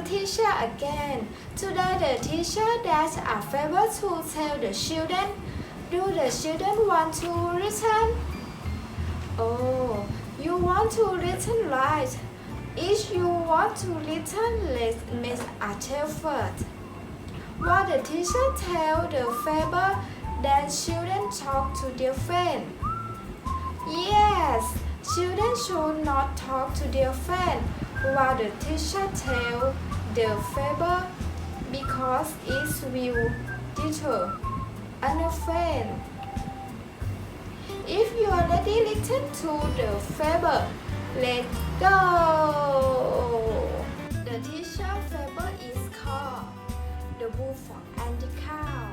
again. Today the teacher does a favor to tell the children. Do the children want to listen? Oh, you want to listen right. If you want to listen, let's make first. What the teacher tell the favor, then children talk to their friend. Yes, children should not talk to their friend while the teacher tell the fable because it will deter friend. If you already listen to the fable, let's go. The teacher fable is called The Bullfrog and the Cow.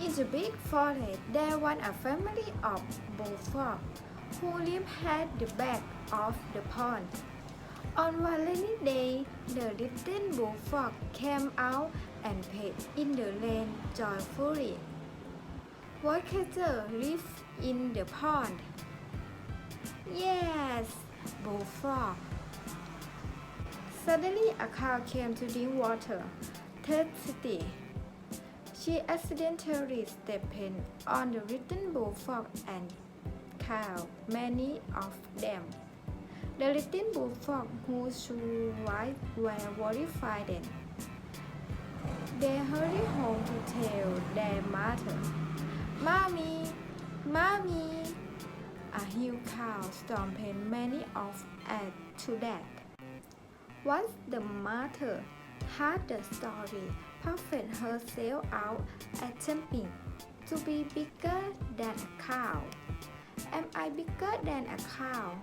In the big forest, there was a family of bullfrogs who lived at the back of the pond. On one rainy day, the little bullfrog came out and played in the rain joyfully. What creature lives in the pond? Yes, bullfrog. Suddenly, a cow came to drink water. Thirsty. She accidentally stepped on the little bullfrog and cow, many of them. The little bullfrog who survived were horrified. They hurried home to tell their mother. Mommy, Mommy! A huge cow stomped many of us to death. Once the mother heard the story, puffed herself out, attempting to be bigger than a cow. Am I bigger than a cow?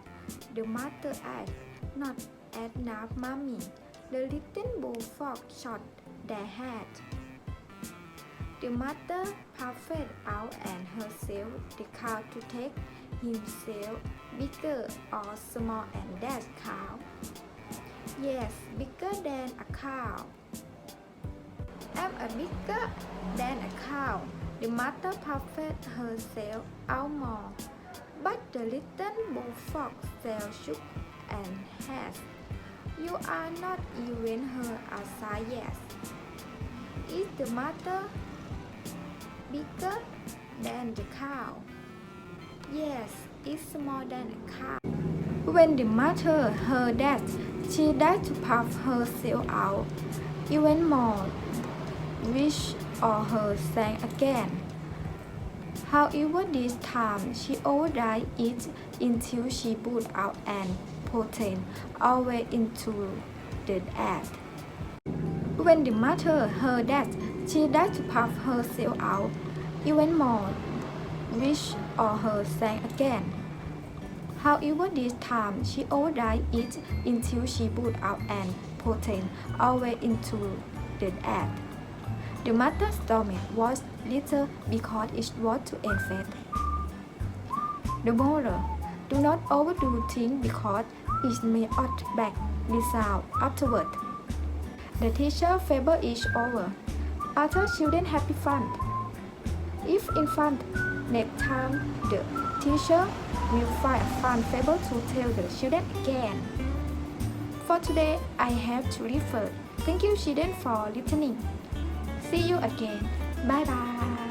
The mother asked. Not enough, mommy. The little bullfrog shot their head. The mother puffed out and herself the cow to take himself bigger or small and that cow. Yes, bigger than a cow. I'm a bigger than a cow. The mother puffed herself out more. But the little bullfrog still shook and has. You are not even her a size. Is the mother bigger than the cow? Yes, it's more than a cow. When the mother heard that, she tried to puff herself out even more, which all her sang again. However, this time she overdid it until she put out and protein all way into the egg. When the mother heard that, she tried to puff herself out even more, which all her sang again. However, this time she overdid it until she put out and protein all way into the egg. The mother stomach was little because it was to infant. The moral: Do not overdo things because it may hold back result afterward. The teacher fable is over. Other children happy fun. If in fun, next time the teacher will find a fun fable to tell the children again. For today, I have to refer. Thank you, children, for listening. See you again. Bye bye.